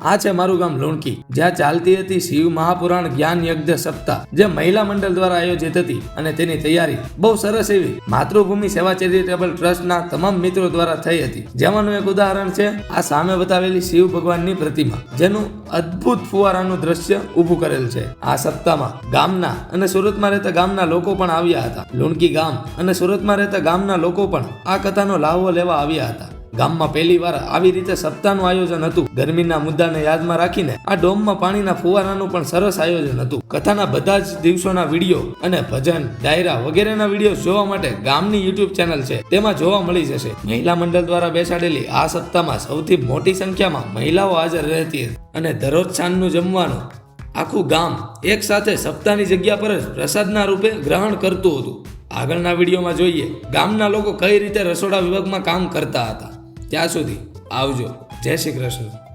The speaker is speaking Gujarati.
આ છે મારું ગામ લુણકી, જ્યાં ચાલતી હતી શિવ મહાપુરાણ જ્ઞાન યજ્ઞ સપ્તાહ, જે મહિલા મંડળ દ્વારા આયોજિત હતી અને તેની તૈયારી બહુ સરસ એવી માતૃભૂમિ સેવા ચેરિટેબલ ટ્રસ્ટના તમામ મિત્રો દ્વારા થઈ હતી. જેમાંનું એક ઉદાહરણ છે, આ સામે બતાવેલી શિવ ભગવાનની પ્રતિમા, જેનું અદ્ભુત ફુવારાનું દ્રશ્ય ઊભું કરેલ છે. આ સપ્તાહમાં ગામના અને સુરતમાં રહેતા ગામના લોકો પણ આવ્યા હતા. લુણકી ગામ અને સુરતમાં રહેતા ગામના લોકો પણ આ કથાનો લાહવો લેવા આવ્યા હતા. ગામમાં પહેલી વાર આવી રીતે સપ્તાહનું આયોજન હતું. ગરમીના મુદ્દાને યાદમાં રાખીને આ ડોમમાં પાણીના ફુવારાનું પણ સરસ આયોજન હતું. કથાના બધા જ દિવસોના વીડિયો અને ભજન, ડાયરા વગેરેના વીડિયો જોવા માટે ગામની યુટ્યુબ ચેનલ છે. તેમાં જોવા મળી જશે. મહિલા મંડળ દ્વારા બેસાડેલી આ સપ્તાહમાં સૌથી મોટી સંખ્યામાં મહિલાઓ હાજર રહેતી હતી અને દરરોજ સાંજનું જમવાનું આખું ગામ એક સાથે સપ્તાહની જગ્યા પર જ પ્રસાદના રૂપે ગ્રહણ કરતું હતું. આગળના વિડીયોમાં જોઈએ ગામના લોકો કઈ રીતે રસોડા વિભાગમાં કામ કરતા હતા. ત્યાં સુધી આવજો. જય શ્રી કૃષ્ણ.